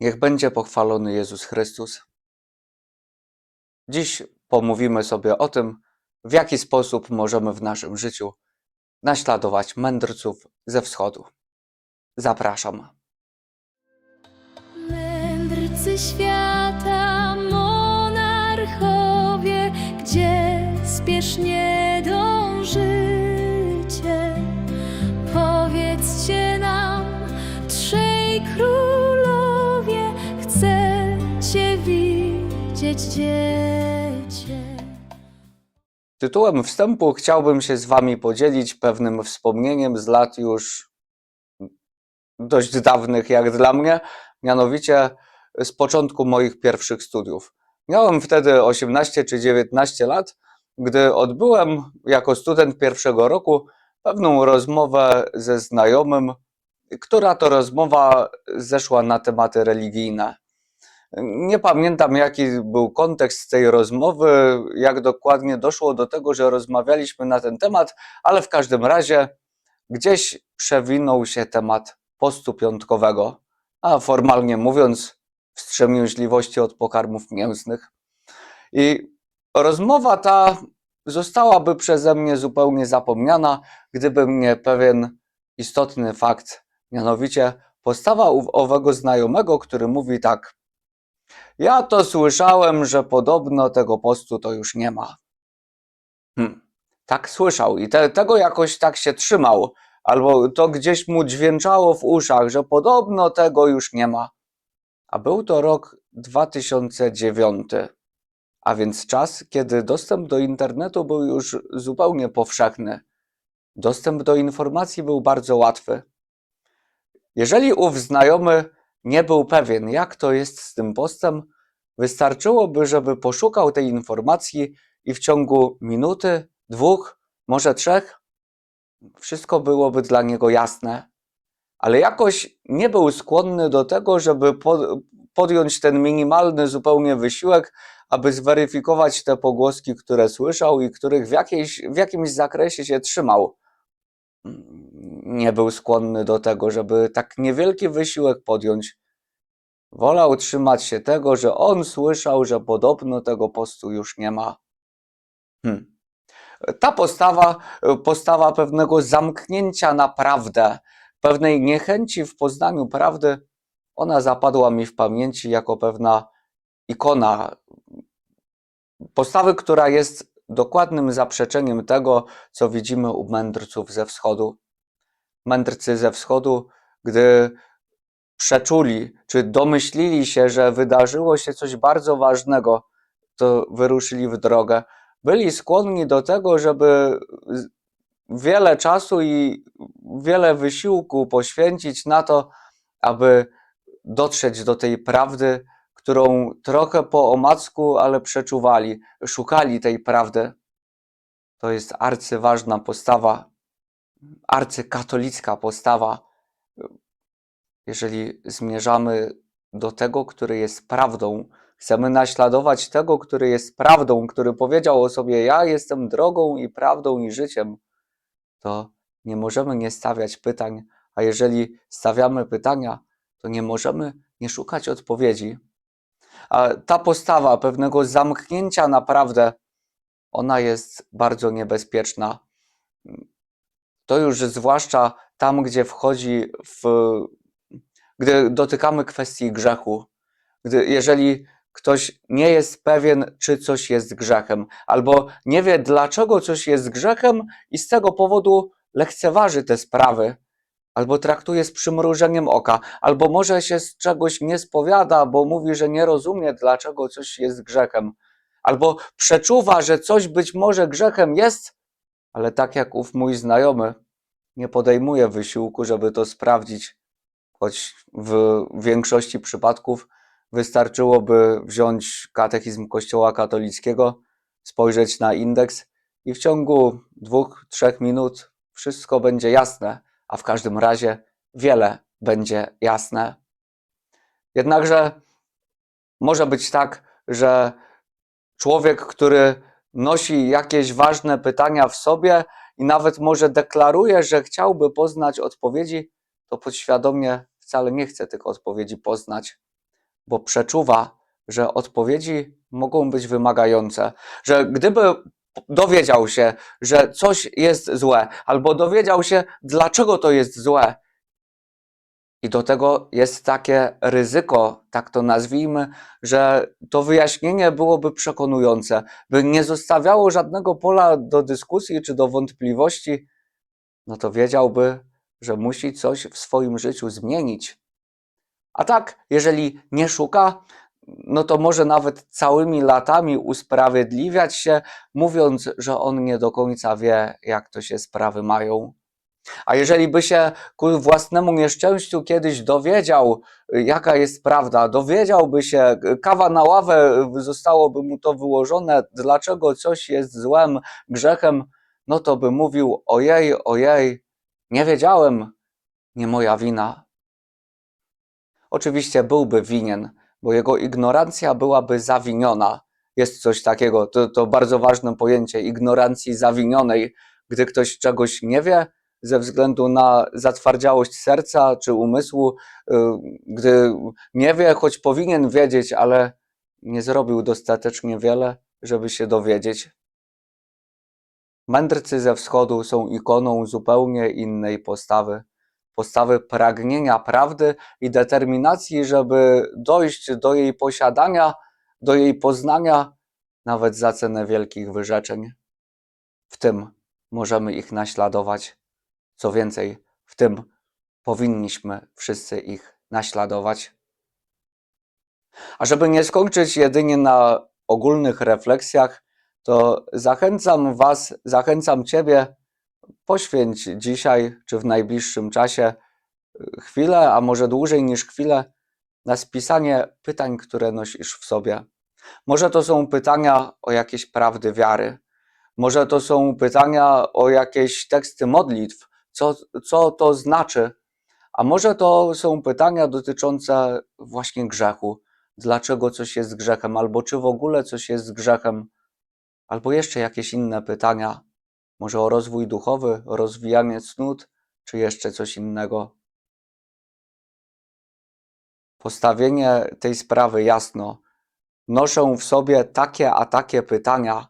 Niech będzie pochwalony Jezus Chrystus. Dziś pomówimy sobie o tym, w jaki sposób możemy w naszym życiu naśladować mędrców ze wschodu. Zapraszam. Mędrcy świata, widzieć dziecię. Tytułem wstępu chciałbym się z Wami podzielić pewnym wspomnieniem z lat już dość dawnych, jak dla mnie, mianowicie z początku moich pierwszych studiów. Miałem wtedy 18 czy 19 lat, gdy odbyłem jako student pierwszego roku pewną rozmowę ze znajomym, która to rozmowa zeszła na tematy religijne. Nie pamiętam, jaki był kontekst tej rozmowy, jak dokładnie doszło do tego, że rozmawialiśmy na ten temat, ale w każdym razie gdzieś przewinął się temat postu piątkowego, a formalnie mówiąc, wstrzemięźliwości od pokarmów mięsnych. I rozmowa ta zostałaby przeze mnie zupełnie zapomniana, gdyby mnie pewien istotny fakt, mianowicie postawa owego znajomego, który mówi tak. Ja to słyszałem, że podobno tego postu to już nie ma. Hmm. Tak słyszał i te, tego jakoś tak się trzymał, albo to gdzieś mu dźwięczało w uszach, że podobno tego już nie ma. A był to rok 2009, a więc czas, kiedy dostęp do internetu był już zupełnie powszechny. Dostęp do informacji był bardzo łatwy. Jeżeli ów znajomy nie był pewien, jak to jest z tym postem, wystarczyłoby, żeby poszukał tej informacji i w ciągu minuty, dwóch, może trzech, wszystko byłoby dla niego jasne. Ale jakoś nie był skłonny do tego, żeby po- podjąć ten minimalny zupełnie wysiłek, aby zweryfikować te pogłoski, które słyszał i których w, jakiejś, w jakimś zakresie się trzymał. Nie był skłonny do tego, żeby tak niewielki wysiłek podjąć. Wolał trzymać się tego, że on słyszał, że podobno tego postu już nie ma. Hmm. Ta postawa, postawa pewnego zamknięcia na prawdę, pewnej niechęci w poznaniu prawdy, ona zapadła mi w pamięci jako pewna ikona postawy, która jest dokładnym zaprzeczeniem tego, co widzimy u mędrców ze wschodu. Mędrcy ze wschodu, gdy przeczuli, czy domyślili się, że wydarzyło się coś bardzo ważnego, to wyruszyli w drogę. Byli skłonni do tego, żeby wiele czasu i wiele wysiłku poświęcić na to, aby dotrzeć do tej prawdy, którą trochę po omacku, ale przeczuwali, szukali tej prawdy. To jest arcyważna postawa, arcykatolicka postawa. Jeżeli zmierzamy do tego, który jest prawdą, chcemy naśladować tego, który jest prawdą, który powiedział o sobie: Ja jestem drogą i prawdą i życiem, to nie możemy nie stawiać pytań, a jeżeli stawiamy pytania, to nie możemy nie szukać odpowiedzi. Ta postawa pewnego zamknięcia naprawdę, ona jest bardzo niebezpieczna. To już zwłaszcza tam, gdzie wchodzi w, gdy dotykamy kwestii grzechu. Gdy, jeżeli ktoś nie jest pewien, czy coś jest grzechem, albo nie wie, dlaczego coś jest grzechem, i z tego powodu lekceważy te sprawy, albo traktuje z przymrużeniem oka, albo może się z czegoś nie spowiada, bo mówi, że nie rozumie, dlaczego coś jest grzechem, albo przeczuwa, że coś być może grzechem jest, ale tak jak ów mój znajomy, nie podejmuje wysiłku, żeby to sprawdzić, choć w większości przypadków wystarczyłoby wziąć katechizm Kościoła katolickiego, spojrzeć na indeks i w ciągu dwóch, trzech minut wszystko będzie jasne, a w każdym razie wiele będzie jasne. Jednakże może być tak, że człowiek, który nosi jakieś ważne pytania w sobie i nawet może deklaruje, że chciałby poznać odpowiedzi, to podświadomie wcale nie chce tych odpowiedzi poznać. bo przeczuwa, że odpowiedzi mogą być wymagające, że gdyby dowiedział się, że coś jest złe, albo dowiedział się, dlaczego to jest złe, i do tego jest takie ryzyko, tak to nazwijmy, że to wyjaśnienie byłoby przekonujące, by nie zostawiało żadnego pola do dyskusji czy do wątpliwości, no to wiedziałby, że musi coś w swoim życiu zmienić. A tak, jeżeli nie szuka, no to może nawet całymi latami usprawiedliwiać się, mówiąc, że on nie do końca wie, jak to się sprawy mają. A jeżeli by się ku własnemu nieszczęściu kiedyś dowiedział, y, jaka jest prawda, dowiedziałby się, kawa na ławę y, zostałoby mu to wyłożone, dlaczego coś jest złem, grzechem, no to by mówił: Ojej, ojej, nie wiedziałem, nie moja wina. Oczywiście byłby winien, bo jego ignorancja byłaby zawiniona. Jest coś takiego, to, to bardzo ważne pojęcie ignorancji zawinionej. Gdy ktoś czegoś nie wie, ze względu na zatwardziałość serca czy umysłu, y, gdy nie wie, choć powinien wiedzieć, ale nie zrobił dostatecznie wiele, żeby się dowiedzieć. Mędrcy ze wschodu są ikoną zupełnie innej postawy. Postawy pragnienia prawdy i determinacji, żeby dojść do jej posiadania, do jej poznania, nawet za cenę wielkich wyrzeczeń. W tym możemy ich naśladować. Co więcej, w tym powinniśmy wszyscy ich naśladować. A żeby nie skończyć jedynie na ogólnych refleksjach, to zachęcam Was, zachęcam Ciebie, poświęć dzisiaj czy w najbliższym czasie y, chwilę, a może dłużej niż chwilę, na spisanie pytań, które nosisz w sobie. Może to są pytania o jakieś prawdy wiary, może to są pytania o jakieś teksty modlitw, co, co to znaczy, a może to są pytania dotyczące właśnie grzechu. Dlaczego coś jest grzechem, albo czy w ogóle coś jest grzechem, albo jeszcze jakieś inne pytania, może o rozwój duchowy, rozwijanie cnót, czy jeszcze coś innego. Postawienie tej sprawy jasno. Noszę w sobie takie a takie pytania.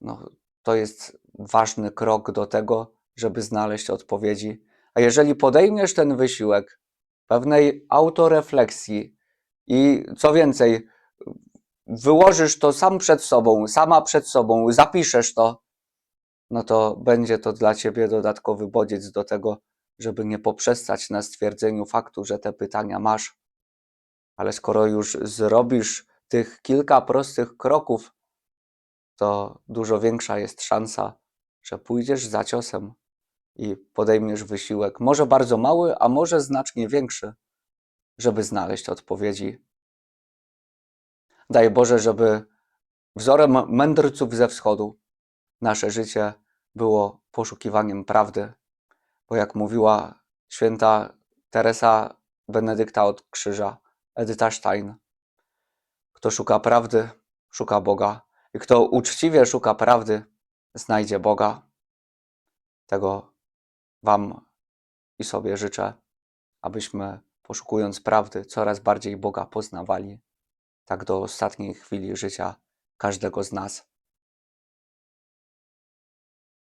No, to jest ważny krok do tego, żeby znaleźć odpowiedzi. A jeżeli podejmiesz ten wysiłek pewnej autorefleksji i co więcej, wyłożysz to sam przed sobą, sama przed sobą, zapiszesz to, no to będzie to dla ciebie dodatkowy bodziec do tego, żeby nie poprzestać na stwierdzeniu faktu, że te pytania masz. Ale skoro już zrobisz tych kilka prostych kroków, to dużo większa jest szansa, że pójdziesz za ciosem i podejmiesz wysiłek, może bardzo mały, a może znacznie większy, żeby znaleźć odpowiedzi. Daj Boże, żeby wzorem mędrców ze wschodu nasze życie było poszukiwaniem prawdy, bo jak mówiła święta Teresa Benedykta od Krzyża, Edyta Stein, kto szuka prawdy, szuka Boga, i kto uczciwie szuka prawdy, znajdzie Boga. Tego Wam i sobie życzę, abyśmy poszukując prawdy coraz bardziej Boga poznawali, tak do ostatniej chwili życia każdego z nas.